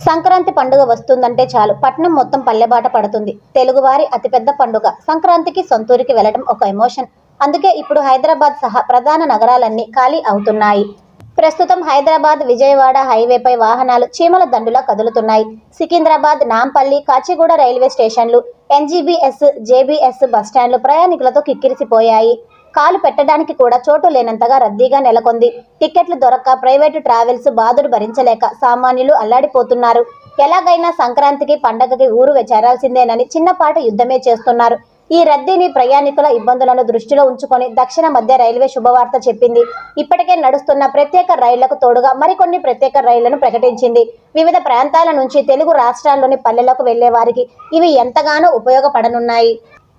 సంక్రాంతి పండుగ వస్తుందంటే చాలు. పట్నం మొత్తం పల్లెబాట పడుతుంది. తెలుగువారి అతిపెద్ద పండుగ. సంక్రాంతికి సొంతూరికి వెళ్ళడం ఒక ఎమోషన్. అందుకే ఇప్పుడు హైదరాబాద్ సహా ప్రధాన నగరాలన్నీ ఖాళీ అవుతున్నాయి. ప్రస్తుతం హైదరాబాద్ విజయవాడ హైవేపై వాహనాలు చీమల దండులా కదులుతున్నాయి. సికింద్రాబాద్ నాంపల్లి కాచిగూడ రైల్వే స్టేషన్లు ఎన్జీబీఎస్ జేబీఎస్ బస్టాండ్లు ప్రయాణికులతో కిక్కిరిసిపోయాయి. కాలు పెట్టడానికి కూడా చోటు లేనంతగా రద్దీగా నెలకొంది. టిక్కెట్లు దొరక్క ప్రైవేటు ట్రావెల్స్ బాధలు భరించలేక సామాన్యులు అల్లాడిపోతున్నారు. ఎలాగైనా సంక్రాంతికి పండగకి ఊరు చేరాల్సిందేనని చిన్నపాటి యుద్ధమే చేస్తున్నారు. ఈ రద్దీని ప్రయాణికుల ఇబ్బందులను దృష్టిలో ఉంచుకొని దక్షిణ మధ్య రైల్వే శుభవార్త చెప్పింది. ఇప్పటికే నడుస్తున్న ప్రత్యేక రైళ్ళకు తోడుగా మరికొన్ని ప్రత్యేక రైళ్ళను ప్రకటించింది. వివిధ ప్రాంతాల నుంచి తెలుగు రాష్ట్రాల్లోని పల్లెలకు వెళ్ళే వారికి ఇవి ఎంతగానో ఉపయోగపడనున్నాయి.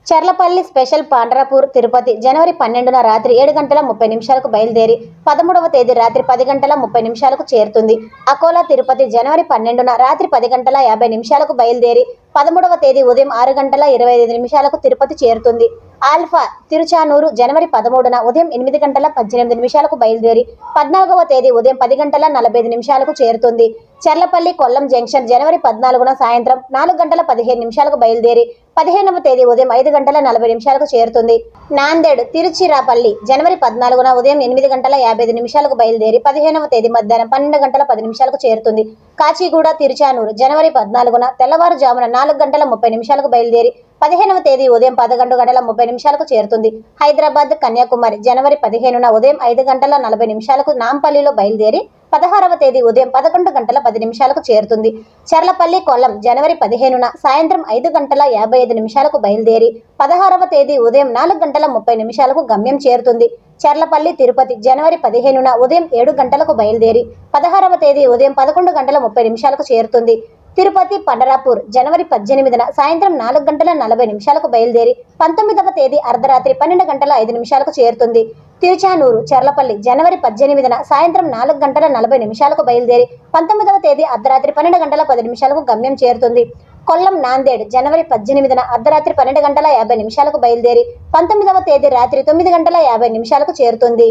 చర్లపల్లి స్పెషల్ పాండ్రాపూర్ తిరుపతి జనవరి పన్నెండున రాత్రి ఏడు గంటల ముప్పై నిమిషాలకు బయలుదేరి పదమూడవ తేదీ రాత్రి పది గంటల ముప్పై నిమిషాలకు చేరుతుంది. అకోలా తిరుపతి జనవరి పన్నెండున రాత్రి పది గంటల యాభై నిమిషాలకు బయలుదేరి పదమూడవ తేదీ ఉదయం ఆరు గంటల ఇరవై ఐదు నిమిషాలకు తిరుపతి చేరుతుంది. ఆల్ఫా తిరుచానూరు జనవరి పదమూడున ఉదయం ఎనిమిది గంటల పద్దెనిమిది నిమిషాలకు బయలుదేరి పద్నాలుగవ తేదీ ఉదయం పది గంటల నలభై ఐదు నిమిషాలకు చేరుతుంది. చర్లపల్లి కొల్లం జంక్షన్ జనవరి పద్నాలుగున సాయంత్రం నాలుగు గంటల పదిహేను నిమిషాలకు బయలుదేరి పదిహేనవ తేదీ ఉదయం ఐదు గంటల నలభై నిమిషాలకు చేరుతుంది. నాందేడ్ తిరుచిరాపల్లి జనవరి పద్నాలుగున ఉదయం ఎనిమిది గంటల యాభై ఐదు నిమిషాలకు బయలుదేరి పదిహేనవ తేదీ మధ్యాహ్నం పన్నెండు గంటల పది నిమిషాలకు చేరుతుంది. కాచిగూడ తిరుచానూరు జనవరి పద్నాలుగున తెల్లవారుజామున నాలుగు గంటల ముప్పై నిమిషాలకు బయలుదేరి పదిహేనవ తేదీ ఉదయం పదకొండు గంటల ముప్పై నిమిషాలకు చేరుతుంది. హైదరాబాద్ కన్యాకుమారి జనవరి పదిహేనున ఉదయం ఐదు గంటల నలభై నిమిషాలకు నాంపల్లిలో బయలుదేరి పదహారవ తేదీ ఉదయం పదకొండు గంటల పది నిమిషాలకు చేరుతుంది. చర్లపల్లి కొల్లం జనవరి పదిహేనున సాయంత్రం ఐదు గంటల యాభై ఐదు నిమిషాలకు బయలుదేరి పదహారవ తేదీ ఉదయం నాలుగు గంటల ముప్పై నిమిషాలకు గమ్యం చేరుతుంది. చర్లపల్లి తిరుపతి జనవరి పదిహేనున ఉదయం ఏడు గంటలకు బయలుదేరి పదహారవ తేదీ ఉదయం పదకొండు గంటల ముప్పై నిమిషాలకు చేరుతుంది. తిరుపతి పండరాపూర్. జనవరి పద్దెనిమిదిన సాయంత్రం నాలుగు గంటల నలభై నిమిషాలకు బయలుదేరి పంతొమ్మిదవ తేదీ అర్ధరాత్రి పన్నెండు గంటల ఐదు నిమిషాలకు చేరుతుంది. తిరుచానూరు చర్లపల్లి జనవరి పద్దెనిమిదిన సాయంత్రం నాలుగు గంటల నలభై నిమిషాలకు బయలుదేరి పంతొమ్మిదవ తేదీ అర్ధరాత్రి పన్నెండు గంటల పది నిమిషాలకు గమ్యం చేరుతుంది. కొల్లం నాందేడ్ జనవరి పద్దెనిమిదిన అర్ధరాత్రి పన్నెండు గంటల యాభై నిమిషాలకు బయలుదేరి పంతొమ్మిదవ తేదీ రాత్రి తొమ్మిది గంటల యాభై నిమిషాలకు చేరుతుంది.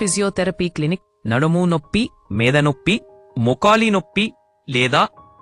ఫిజియోథెరపీ క్లినిక్ నడుము నొప్పి మేద నొప్పి మొకాలి నొప్పి లేదా